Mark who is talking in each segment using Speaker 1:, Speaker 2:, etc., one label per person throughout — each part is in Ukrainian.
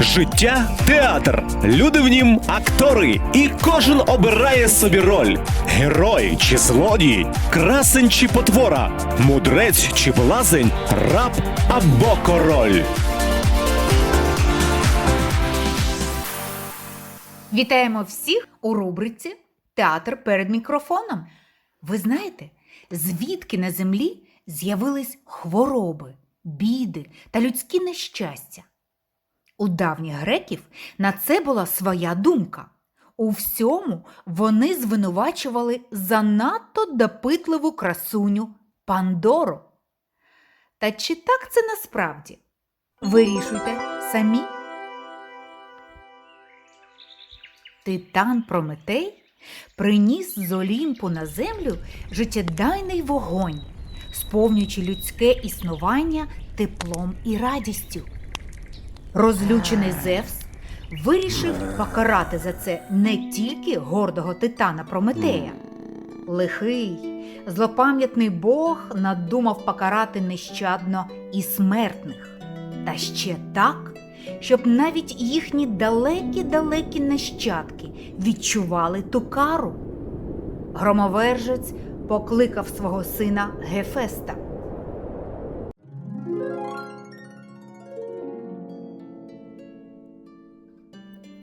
Speaker 1: Життя театр. Люди в нім актори, і кожен обирає собі роль: герой чи злодій, красень чи потвора, мудрець чи блазень, раб або король.
Speaker 2: Вітаємо всіх у рубриці Театр перед мікрофоном. Ви знаєте, звідки на землі з'явились хвороби, біди та людські нещастя? У давніх греків на це була своя думка. У всьому вони звинувачували занадто допитливу красуню Пандору. Та чи так це насправді? Вирішуйте самі. Титан Прометей приніс з Олімпу на землю життєдайний вогонь, сповнюючи людське існування теплом і радістю. Розлючений Зевс вирішив покарати за це не тільки гордого титана Прометея. Лихий, злопам'ятний Бог надумав покарати нещадно і смертних, та ще так, щоб навіть їхні далекі-далекі нащадки відчували ту кару. Громовержець покликав свого сина Гефеста.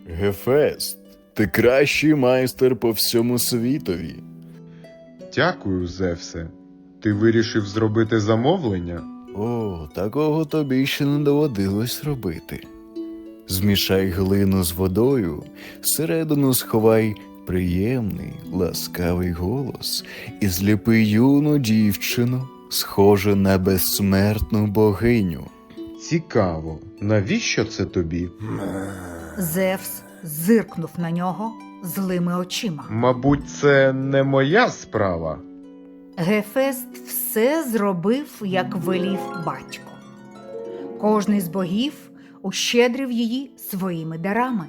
Speaker 3: Гефест, ти кращий майстер по всьому світові.
Speaker 4: Дякую, Зевсе. Ти вирішив зробити замовлення?
Speaker 3: О, такого тобі ще не доводилось робити. Змішай глину з водою, всередину сховай приємний, ласкавий голос і зліпи юну дівчину, схожу на безсмертну богиню.
Speaker 4: Цікаво, навіщо це тобі?
Speaker 2: Зевс зиркнув на нього злими очима.
Speaker 4: Мабуть, це не моя справа.
Speaker 2: Гефест все зробив, як велів батько. Кожний з богів ущедрив її своїми дарами.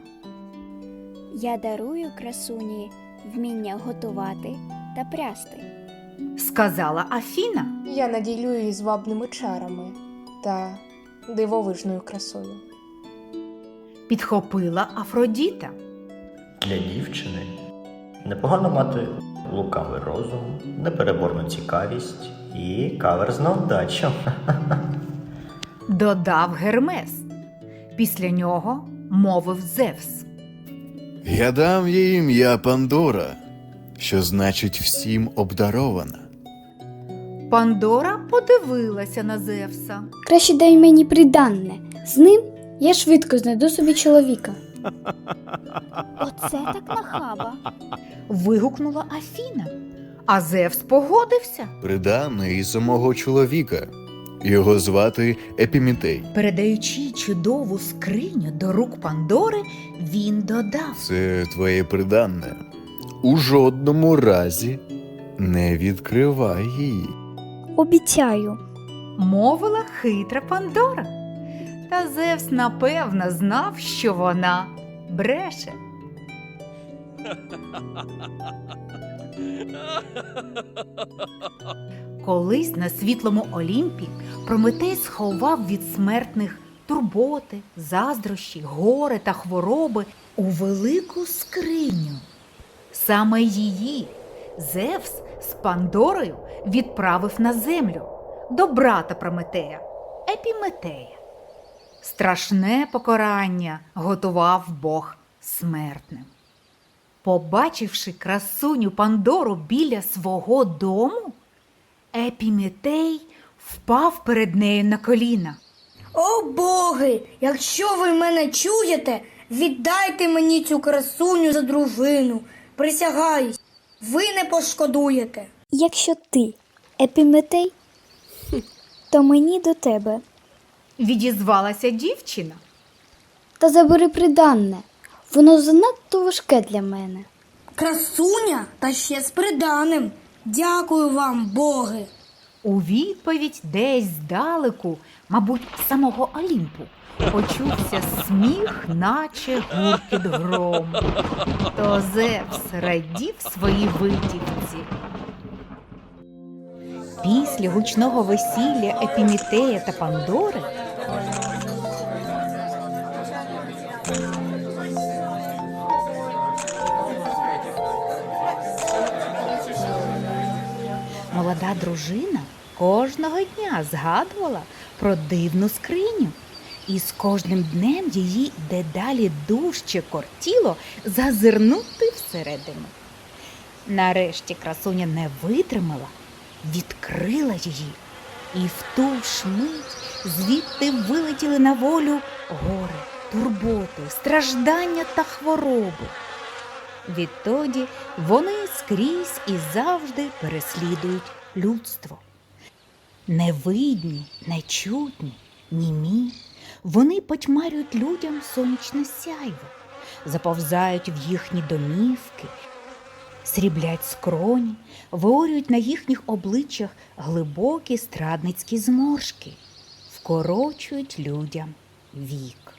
Speaker 5: Я дарую красуні вміння готувати та прясти.
Speaker 2: Сказала Афіна.
Speaker 6: Я наділю її звабними чарами та дивовижною красою.
Speaker 2: Підхопила Афродіта.
Speaker 7: Для дівчини непогано мати лукавий розум, непереборну цікавість і каверзну вдачу.
Speaker 2: Додав Гермес. Після нього мовив Зевс.
Speaker 3: Я дам їй ім'я Пандора, що значить всім обдарована.
Speaker 2: Пандора подивилася на Зевса.
Speaker 8: Краще дай мені приданне. З ним я швидко знайду собі чоловіка.
Speaker 5: Оце так нахаба.
Speaker 2: Вигукнула Афіна. А Зевс погодився,
Speaker 3: Придане і самого чоловіка. Його звати Епімітей.
Speaker 2: передаючи чудову скриню до рук Пандори, він додав.
Speaker 3: Це твоє приданне. У жодному разі не відкривай її.
Speaker 8: Обіцяю.
Speaker 2: мовила хитра Пандора. Та Зевс напевно знав, що вона бреше. Колись на світлому Олімпі Прометей сховав від смертних турботи, заздрощі, горе та хвороби у велику скриню. Саме її Зевс з Пандорою відправив на землю до брата Прометея Епіметея. Страшне покарання готував Бог смертним. Побачивши красуню Пандору біля свого дому, Епіметей впав перед нею на коліна.
Speaker 9: О боги, якщо ви мене чуєте, віддайте мені цю красуню за дружину. Присягаюсь, ви не пошкодуєте.
Speaker 8: Якщо ти епіметей, то мені до тебе.
Speaker 2: Відізвалася дівчина.
Speaker 8: Та забери приданне. Воно занадто важке для мене.
Speaker 9: Красуня та ще з приданим. Дякую вам, боги.
Speaker 2: У відповідь десь здалеку, мабуть, самого Олімпу, почувся сміх, наче гуркіт грому. То Зевс радів своїй витівці. Після гучного весілля Епімітея та Пандори Молода дружина кожного дня згадувала про дивну скриню. І з кожним днем її дедалі дужче кортіло зазирнути всередину. Нарешті красуня не витримала, відкрила її, і в ту ж мить звідти вилетіли на волю горе, турботи, страждання та хвороби. Відтоді вони скрізь і завжди переслідують людство. Невидні, нечутні, німі, вони потьмарюють людям сонячне сяйво, заповзають в їхні домівки, сріблять скроні, виорюють на їхніх обличчях глибокі страдницькі зморшки, вкорочують людям вік.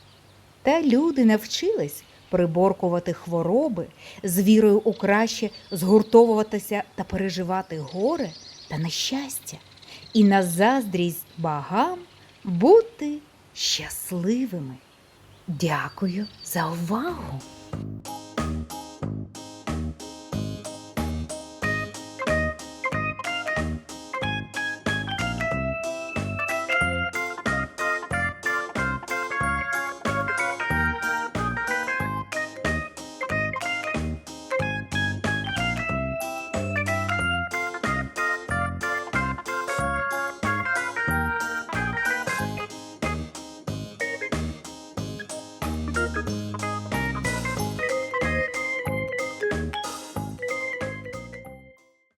Speaker 2: Та люди навчились приборкувати хвороби з вірою у краще згуртовуватися та переживати горе та нещастя, і на заздрість богам бути щасливими. Дякую за увагу!